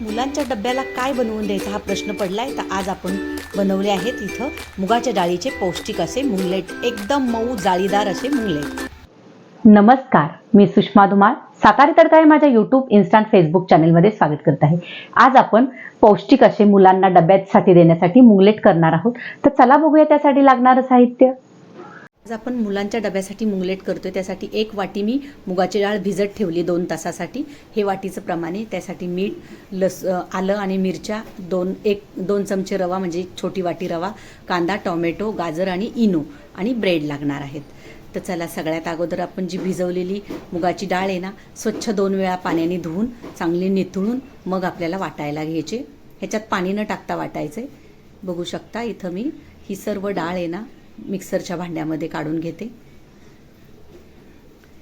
मुलांच्या डब्याला काय बनवून द्यायचा हा प्रश्न पडलाय. तर आज आपण बनवले आहेत इथं मुगाच्या डाळीचे पौष्टिक असे मुंगलेट. एकदम मऊ जाळीदार असे मुंगलेट. नमस्कार मी सुषमा धुमाळ सातारी तडका माझ्या युट्यूब इन्स्टंट फेसबुक चॅनेलमध्ये स्वागत करत आहे. आज आपण पौष्टिक असे मुलांना डब्यासाठी देण्यासाठी मुंगलेट करणार आहोत. तर चला बघूया त्यासाठी लागणारं साहित्य. आज आपण मुलांच्या डब्यासाठी मुंगलेट करतोय. त्यासाठी एक वाटी मी मुगाची डाळ भिजत ठेवली दोन तासासाठी. हे वाटीचं प्रमाणे त्यासाठी मीठ लस आलं आणि मिरच्या दोन एक दोन चमचे रवा म्हणजे छोटी वाटी रवा कांदा टोमॅटो गाजर आणि इनो आणि ब्रेड लागणार आहेत. तर चला सगळ्यात अगोदर आपण जी भिजवलेली मुगाची डाळ आहे ना स्वच्छ दोन वेळा पाण्याने धुवून चांगली निथळून मग आपल्याला वाटायला घ्यायचे. ह्याच्यात पाणी न टाकता वाटायचं आहे बघू शकता इथं मी ही सर्व डाळ आहे ना मिक्सरच्या भांड्यामध्ये काढून घेते.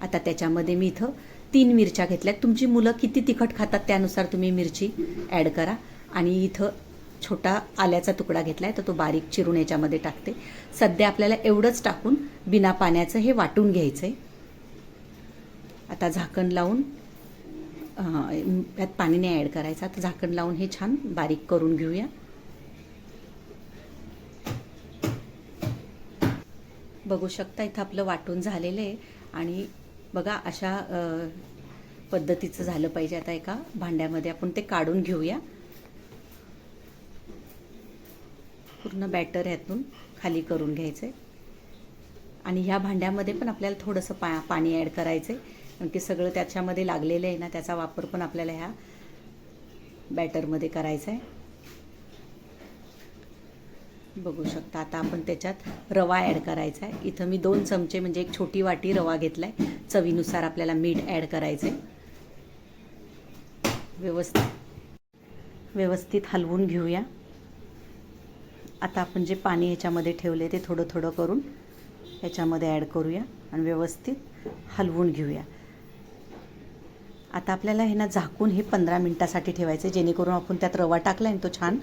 आता त्याच्यामध्ये मी इथं तीन मिरच्या घेतल्या तुमची मुलं किती तिखट खातात त्यानुसार तुम्ही मिरची ॲड करा. आणि इथं छोटा आल्याचा तुकडा घेतला आहे तर तो बारीक चिरून याच्यामध्ये टाकते. सध्या आपल्याला एवढंच टाकून बिना पाण्याचं हे वाटून घ्यायचं आहे आता झाकण लावून त्यात पाणी नाही ॲड करायचं. आता झाकण लावून हे छान बारीक करून घेऊया. बघू शकता इथं आपलं वाटून झालेलं आहे. आणि बघा अशा पद्धतीचं झालं पाहिजे आता एका भांड्यामध्ये. आपण ते काढून घेऊया. पूर्ण बॅटर ह्यातून खाली करून घ्यायचं आणि ह्या भांड्यामध्ये पण आपल्याला थोडंसं पा पाणी ॲड करायचं आहे कारण की सगळं त्याच्यामध्ये लागलेलं आहे ना त्याचा वापर पण आपल्याला ह्या बॅटरमध्ये करायचा आहे बघू शकता. आता आपण त्याच्यात रवा ॲड करायचा आहे. इथं मी दोन चमचे म्हणजे एक छोटी वाटी रवा घेतलाय. चवीनुसार आपल्याला मीठ ॲड करायचं आहे व्यवस्थित. व्यवस्थित हलवून घेऊया. आता आपण जे पाणी ह्याच्यामध्ये ठेवले ते थोडं थोडं करून ह्याच्यामध्ये ॲड करूया आणि व्यवस्थित हलवून घेऊया. आता आपल्याला हे ना झाकून हे पंधरा मिनटासाठी ठेवायचं आहे जेणेकरून आपण त्यात रवा टाकला आणि तो छान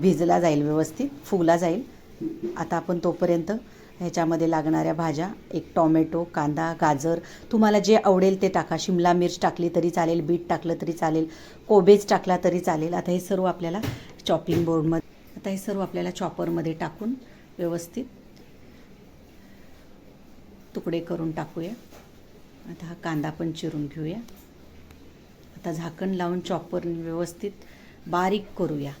भिजला जाईल व्यवस्थित फुगला जाईल. आता आपण तोपर्यंत ह्याच्यामध्ये लागणाऱ्या भाज्या एक टॉमॅटो कांदा गाजर तुम्हाला जे आवडेल ते टाका. शिमला मिर्च टाकली तरी चालेल बीट टाकलं तरी चालेल कोबेज टाकला तरी चालेल. आता हे सर्व आपल्याला चॉपिंग बोर्डमध्ये आता हे सर्व आपल्याला चॉपरमध्ये टाकून व्यवस्थित तुकडे करून टाकूया. आता हा कांदा पण चिरून घेऊया. आता झाकण लावून चॉपर व्यवस्थित बारीक करूया.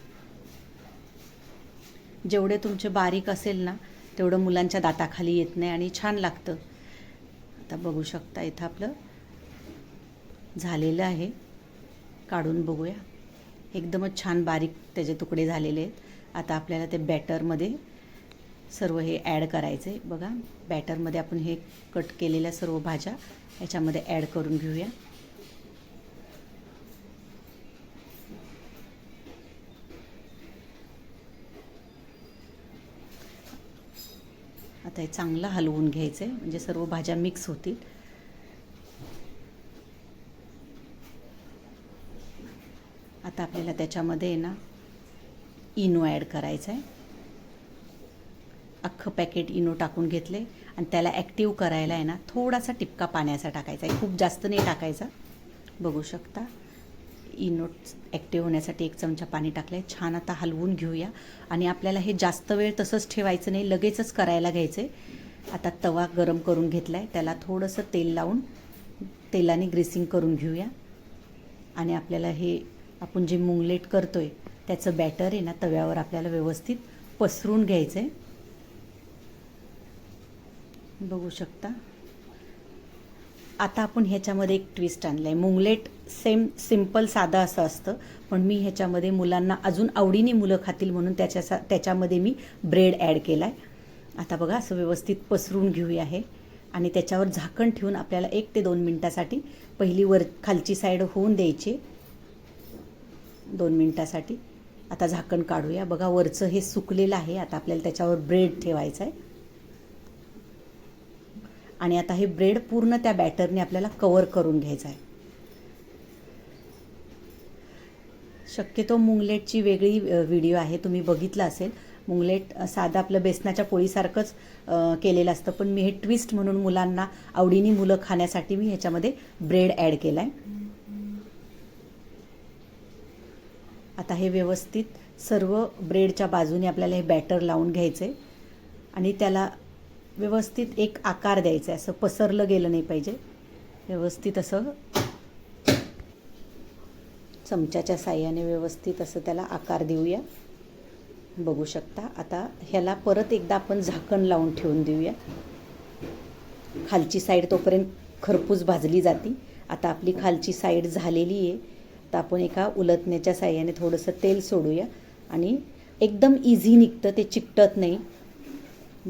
जेवढे तुमचे बारीक असेल ना तेवढं मुलांच्या दाताखाली येत नाही आणि छान लागतं. आता बघू शकता इथं आपलं झालेलं आहे. काढून बघूया. एकदमच छान बारीक त्याचे तुकडे झालेले आहेत. आता आपल्याला ते बॅटरमध्ये सर्व हे ॲड करायचं आहे बघा बॅटरमध्ये आपण हे कट केलेल्या सर्व भाज्या याच्यामध्ये ॲड करून घेऊया. आता हे चांगलं हलवून घ्यायचं आहे म्हणजे सर्व भाज्या मिक्स होतील. आता आपल्याला त्याच्यामध्ये आहे ना इनो ॲड करायचं आहे अख्खं पॅकेट इनो टाकून घेतले आणि त्याला ॲक्टिव्ह करायला आहे ना थोडासा टिपका पाण्याचा टाकायचा आहे. खूप जास्त नाही टाकायचा. बघू शकता. इनोट ॲक्टिव्ह होण्यासाठी एक चमचा पाणी टाकलं आहे छान आता हलवून घेऊया. आणि आपल्याला हे जास्त वेळ तसंच ठेवायचं नाही लगेचच करायला घ्यायचं आहे आता तवा गरम करून घेतला आहे त्याला थोडंसं तेल लावून तेलाने ग्रेसिंग करून घेऊया. आणि आपल्याला हे आपण जे मुंगलेट करतो आहे त्याचं बॅटर आहे ना तव्यावर आपल्याला व्यवस्थित पसरून घ्यायचं आहे बघू शकता. आता आपण ह्याच्यामध्ये एक ट्विस्ट आणलं आहे मुंगलेट सेम सिंपल साधं असं असतं पण मी ह्याच्यामध्ये मुलांना अजून आवडीने मुलं खातील म्हणून त्याच्या त्याच्यामध्ये मी ब्रेड ॲड केला आहे आता बघा असं व्यवस्थित पसरून घेऊया हे. आणि त्याच्यावर झाकण ठेवून आपल्याला एक ते दोन मिनटासाठी पहिली वर खालची साईड होऊन द्यायची. दोन मिनटासाठी. आता झाकण काढूया. बघा वरचं हे सुकलेलं आहे. आता आपल्याला त्याच्यावर ब्रेड ठेवायचं आहे आणि आता हे ब्रेड पूर्ण त्या बॅटरने आपल्याला कवर करून घ्यायचं आहे. शक्यतो मुंगलेटची वेगळी व्हिडिओ आहे तुम्ही बघितलं असेल. मुंगलेट साधं आपलं बेसनाच्या पोळीसारखंच केलेलं असतं. पण मी हे ट्विस्ट म्हणून मुलांना आवडीने मुलं खाण्यासाठी मी ह्याच्यामध्ये ब्रेड ॲड केला आहे आता हे व्यवस्थित सर्व ब्रेडच्या बाजूने आपल्याला हे बॅटर लावून घ्यायचं आहे आणि त्याला व्यवस्थित एक आकार द्यायचा आहे. असं पसरलं गेलं नाही पाहिजे. व्यवस्थित असं चमच्याच्या साह्याने व्यवस्थित असं त्याला आकार देऊया. बघू शकता. आता ह्याला परत एकदा आपण झाकण लावून ठेवून देऊया. खालची साईड तोपर्यंत खरपूस भाजली जाती. आता आपली खालची साईड झालेली आहे. तर आपण एका उलटण्याच्या साह्याने थोडंसं तेल सोडूया. आणि एकदम इझी निघतं. ते चिकटत नाही.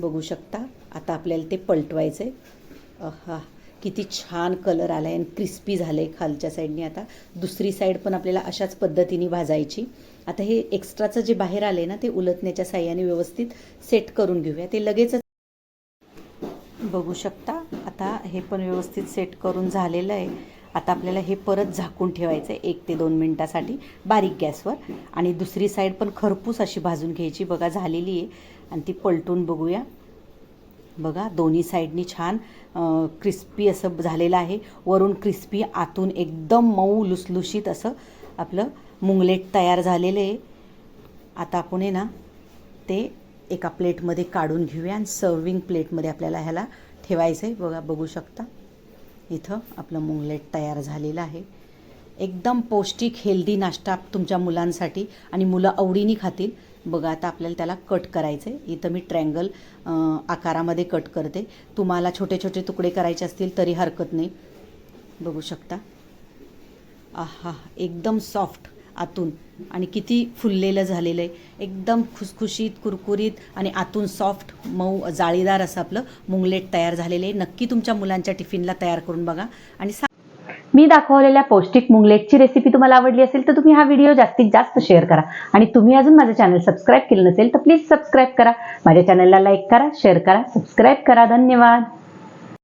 बघू शकता. आता आपल्याला ते पलटवायचं आहे हा किती छान कलर आला आहे आणि क्रिस्पी झालं आहे खालच्या साईडने आता. दुसरी साईड पण आपल्याला अशाच पद्धतीने भाजायची. आता हे एक्स्ट्राचं जे बाहेर आलं आहे ना ते उलटण्याच्या साह्याने व्यवस्थित सेट करून घेऊया. ते लगेचच बघू शकता. आता हे पण व्यवस्थित सेट करून झालेलं आहे. आता आपल्याला हे परत झाकून ठेवायचं आहे एक ते दोन मिनटासाठी बारीक गॅसवर. आणि दुसरी साईड पण खरपूस अशी भाजून घ्यायची. बघा झालेली आहे. आणि ती पलटून बघूया. बघा दोन्ही साईडनी छान क्रिस्पी असं झालेलं आहे. वरून क्रिस्पी आतून एकदम मऊ लुसलुशीत असं आपलं मुंगलेट तयार झालेलं आहे. आता आपण आहे ना ते एका प्लेटमध्ये काढून घेऊया. आणि सर्विंग प्लेटमध्ये आपल्याला ह्याला ठेवायचं आहे बघा बघू शकता. इथं आपलं मुंगलेट तयार झालेलं आहे. एकदम पौष्टिक हेल्दी नाश्ता तुमच्या मुलांसाठी आणि मुलं आवडीने खातील. बघा आता आपल्याला त्याला कट करायचं आहे इथं मी ट्रँगल आकारामध्ये कट करते. तुम्हाला छोटे छोटे तुकडे करायचे असतील तरी हरकत नाही. बघू शकता. आहा एकदम सॉफ्ट आतून. आणि किती फुललेलं झालेलं आहे. एकदम खुसखुशीत कुरकुरीत आणि आतून सॉफ्ट मऊ जाळीदार असं आपलं मुंगलेट तयार झालेलं आहे. नक्की तुमच्या मुलांच्या टिफिनला तयार करून बघा. आणि मी दाखवलेल्या पौष्टिक मुंगलेटची रेसिपी तुम्हाला आवडली असेल तर तुम्ही हा व्हिडिओ जास्तीत जास्त शेअर करा. आणि तुम्ही अजून माझं चॅनल सबस्क्राईब केलं नसेल तर प्लीज सबस्क्राईब करा. माझ्या चॅनलला लाईक करा शेअर करा सबस्क्राईब करा. धन्यवाद.